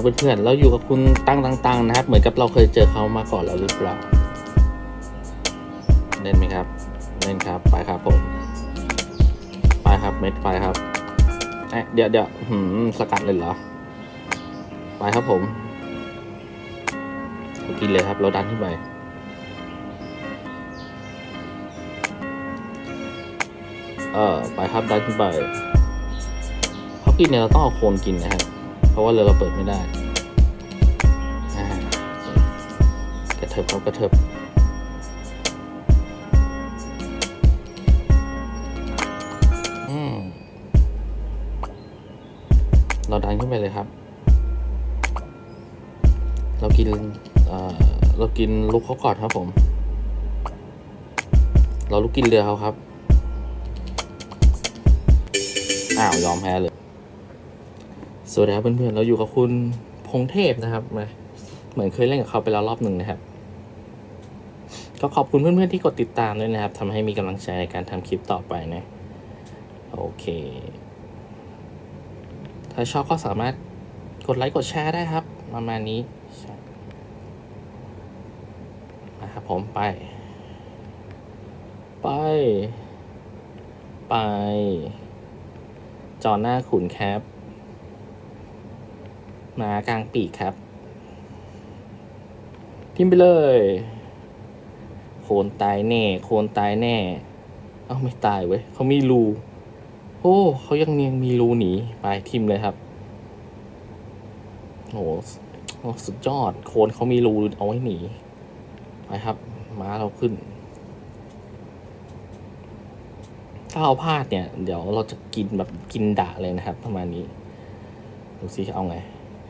ครับเพื่อนๆเราอยู่กับคุณตั้งตังตังนะครับ เหมือนกับเราเคยเจอเขามาก่อนแล้วหรือเปล่าเล่นไหมครับเล่นครับไปครับผมไปครับเม็ดไปครับเอ๊ะเดี๋ยวเดี๋ยวหืมสกัดเลยเหรอไปครับผมกินเลยครับ เราดันขึ้นไปเออไปครับดันขึ้นไปเขากินเนี่ยเราต้องเอาโคนกินนะครับเพราะว่าเรือเราเปิดไม่ได้ เถิบเขากระเถิบเราดันขึ้นไปเลยครับ เรากินเเรากินลูกเขาก่อนครับผม เราลูกกินเรือเขาครับ อ้าวยอมแพ้เลย สวัสดีครับเพื่อนๆ เราอยู่กับคุณพงเทพนะครับมาเหมือนเคยเล่นกับเขาไปแล้วรอบหนึ่งนะครับ ก็ขอบคุณเพื่อนๆที่กดติดตามด้วยนะครับทำให้มีกำลังใจในการทำคลิปต่อไปนะ โอเค ถ้าชอบก็สามารถกดไลค์กดแชร์ได้ครับ ประมาณนี้นะครับผมไป ไป ไป จอหน้าขุนแคปหมากลางปีกครับ ทิมไปเลย คนตายแน่ โคนตายแน่ เอ้าไม่ตายเว้ยเขามีรู โอ้เขายังยังมีรูหนีไปทิมเลยครับโหโหสุดยอด โคนเขามีรูเอาไว้หนีไปครับ ม้าเราขึ้น ถ้าเอาพลาดเนี่ย เดี๋ยวเราจะกินแบบกินดะเลยนะครับ ประมาณนี้ ดูซิเอาไง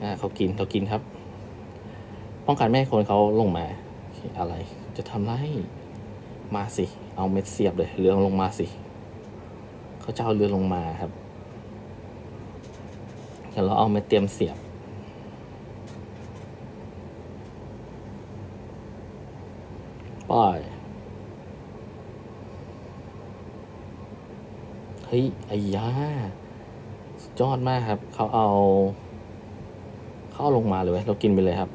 อ่าเขากินเขากินครับ ป้องกันไม่ให้คนเขาลงมา อะไรจะทำไร มาสิ เอาเม็ดเสียบเลยเรือลงมาสิ เขาจะเอาเรือลงมาครับ เดี๋ยวเราเอาเม็ดเตรียมเสียบไป้ายเฮ้ยไอ้ยาสุดยอดมากครับ เขาเอา เขาเอาลงมาเลยเรากินไปเลยครับ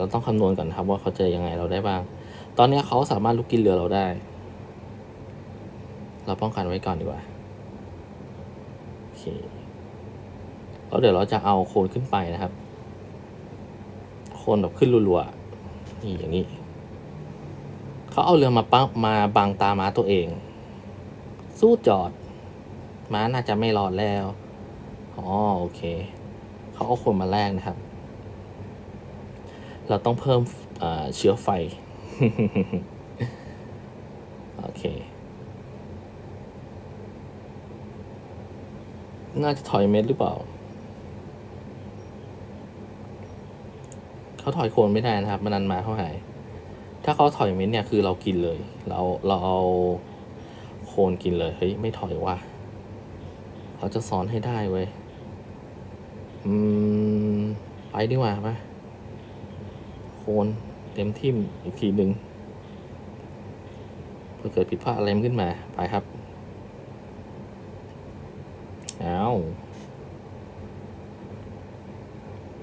เดี๋ยเราต้องคำนวณก่อนครับ ว่าเขาจะยังไงเราได้บ้าง ตอนนี้เขาสามารถลุกกินเรือเราได้ เราป้องกันไว้ก่อนดีกว่าโอเคแล้วเดี๋ยวเราจะเอาโคนขึ้นไปนะครับ โคนแบบขึ้นรัวๆนี่อย่างนี้เขาเอาเรือมาปังมาบังตาม้าตัวเอง สู้จอด ม้าน่าจะไม่รอดแล้วอ๋อโอเค เขาเอาคนมาแลกนะครับ เราต้องเพิ่มเชื้อไฟ โอเค น่าจะถอยเม็ดหรือเปล่า เขาถอยโคนไม่ได้นะครับ มันนันมาเขาหาย ถ้าเขาถอยเม็ดเนี่ยคือเรากินเลย เราเราเอาโคนกินเลย เฮ้ย ไม่ถอยว่ะเขาจะสอนให้ได้เว้ย อืม ไปดีกว่าปะโค นเต็มทิ่มอีกทีหนึ่งเพื่อเกิดผิดพลาดอะไรขึ้นมา ไปครับ เอา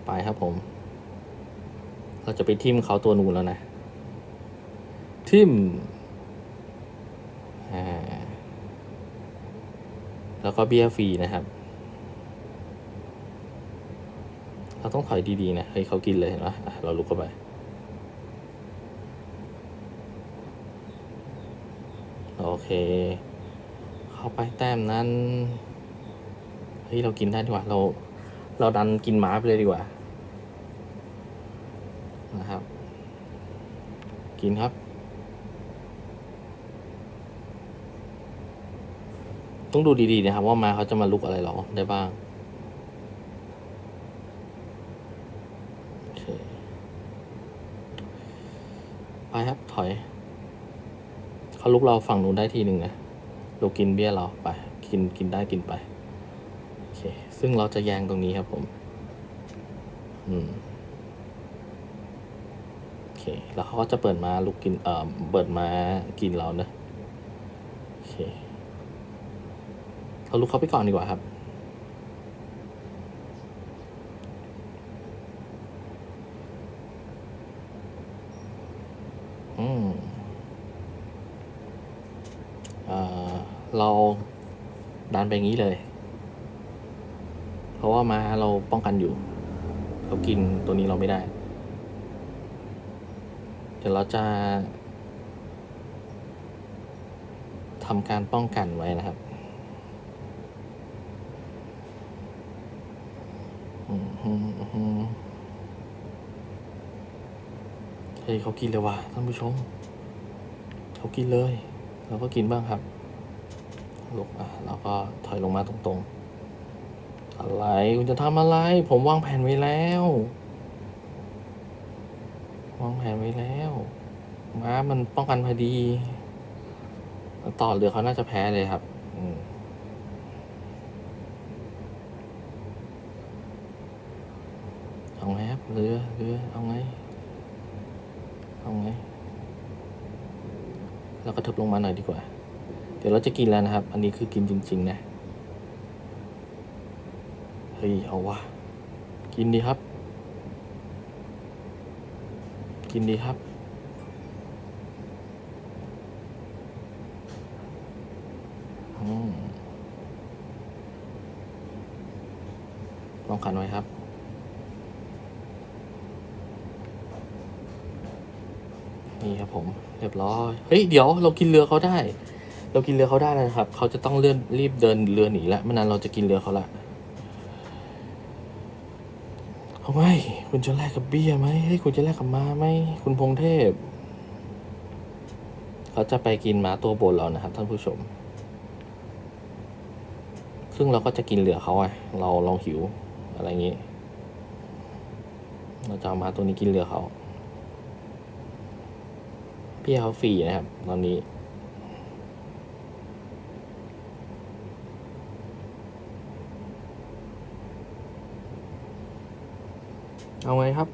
ไปครับผม เราจะไปทิ่มเขาตัวนูนแล้วนะ ทิมอ่า แล้วก็เบี้ยฟรีนะครับเราต้องถอยดี ๆ นะ เฮ้ยเขากินเลยเห็นไหมอะเราลุกเข้าไป โอ เค เข้าไปแต้มนั้น เฮ้ย เรากินได้ดีกว่า เรา เราดันกินม้าไปเลยดีกว่า นะครับ กินครับ ต้องดูดีๆนะครับ ว่ามาเขาจะมาลุกอะไรเราได้บ้างไปครับ ถอยาลุกเราฝั่งนู้นได้ทีหนึ่งนะลูกกินเบี้ยเราไป กินกินได้กินไปโอเคซึ่งเราจะแยงตรงนี้ครับผม อืมโอเค แล้วเขาก็จะเปิดมาลูกกิน เอ่อ เปิดมากินเราเนะโอเคเราลุกเขาไปก่อนดีกว่าครับอืม เราดันไปงี้เลย เพราะว่าม้าเราป้องกันอยู่เขากินตัวนี้เราไม่ได้ เดี๋ยวเราจะทำการป้องกันไว้นะครับอืมอืมอืมเฮ้ยเขากินเลยว่ะท่านผู้ชม เขากินเลย เราก็กินบ้างครับ ลุกอะเราก็ถอยลงมาตรงๆ อะไรคุณจะทำอะไร ผมวางแผนไว้แล้ว วางแผนไว้แล้วม้ามันป้องกันพอดีต่อเรือเขาน่าจะแพ้เลยครับ อืมเอาไงครับเรือเรือเอาไง เอาไงเราก็ทึบลงมาหน่อยดีกว่า เดี๋ยวเราจะกินแล้วนะครับ อันนี้คือกินจริง ๆ นะ เฮ้ย เอาวะ กินดีครับ กินดีครับ ลองขันไว้ครับนี่ครับผม เรียบร้อย เฮ้ย เดี๋ยวเรากินเรือเขาได้ เรากินเรือเขาได้แล้วนะครับ เขาจะต้องเลื่อนรีบเดินเรือหนีแล้วไม่นั้นเราจะกินเรือเขาละเอาไหมคุณจะแลกกับเบี้ยไหมเฮ้คุณจะแลกกับม้าไหมคุณพงเทพ เขาจะไปกินม้าตัวบนเรานะครับท่านผู้ชม ซึ่งเราก็จะกินเรือเขาไงเราเราหิวอะไรอย่างนี้ เราจะเอาม้าตัวนี้กินเรือเขาพี่เขาฟรีนะครับ ตอนนี้ เอาไงครับ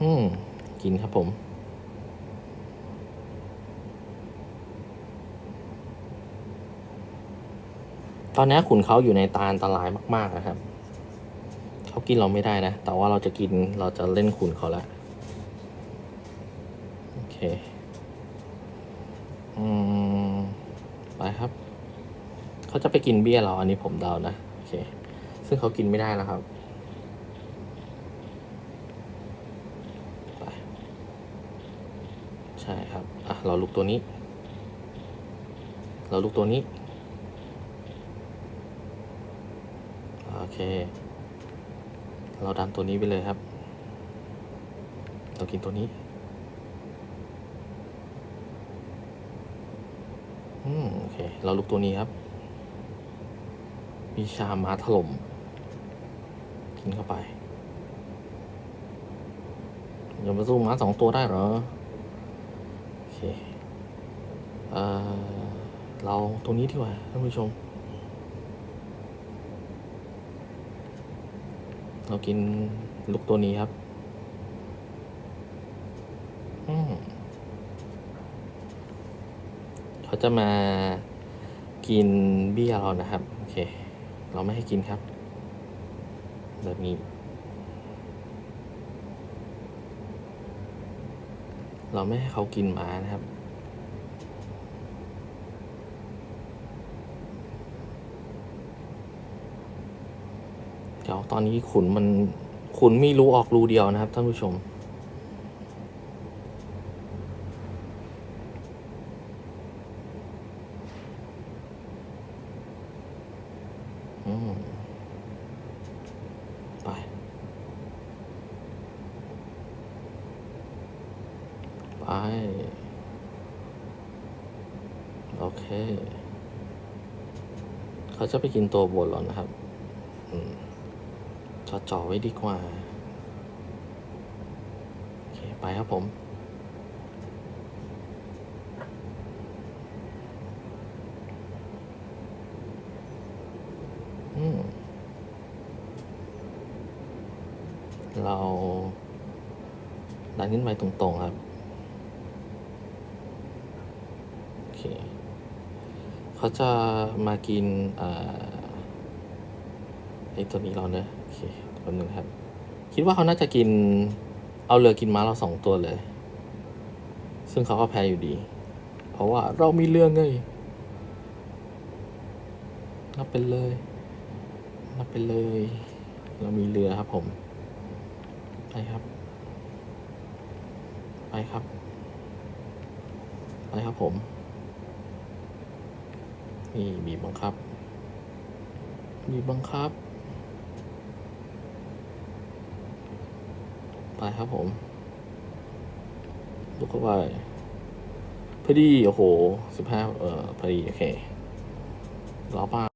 อืม กินครับผม ตอนนี้ขุนเขาอยู่ในตาอันตรายมาก ๆ นะครับ เขากินเราไม่ได้นะ แต่ว่าเราจะกินเราจะเล่นขุนเขาละโอเค อืม ไปครับ เขาจะไปกินเบี้ยเราอันนี้ผมเดานะโอเคซึ่งเขากินไม่ได้นะครับใช่ครับอะเราลุกตัวนี้ เราลุกตัวนี้โอเค เราดันตัวนี้ไปเลยครับ เรากินตัวนี้อืมโอเค เราลุกตัวนี้ครับ มีชาม้าถล่ม กินเข้าไปอย่ามาสู้ม้าสองตัวได้เหรอ โอเค เอ่อ เราตัวนี้ดีกว่าท่านผู้ชม เรากินลูกตัวนี้ครับ อืมเขาจะมากินเบี้ยเรานะครับ โอเค เราไม่ให้กินครับ แบบนี้ เราไม่ให้เขากินหมานะครับ เดี๋ยวตอนนี้ขุนมันขุนมีรูออกรูเดียวนะครับท่านผู้ชม ไป โอเค เขาจะไปกินตัวบนแล้วนะครับอจอจ่อไว้ดีกว่า โอเค ไปครับผมอืมเราดันขึ้นไปตรงๆครับ โอเค เขาจะมากินไอตัวนี้เราเนอะโอเคตัวหนึ่งครับ คิดว่าเขาน่าจะกิน เอาเรือกินม้าเราสองตัวเลย ซึ่งเขาก็แพ้อยู่ดี เพราะว่าเรามีเรือไงนับเป็นเลยนับเป็นเลย เรามีเรือครับผม ไปครับ ไปครับ ไปครับผม นี่บีบบังคับบีบบังคับ ไปครับผมลุกเข้าไปพอดี โอ้โหสิบห้าเอ่อพอดี โอเครอป้า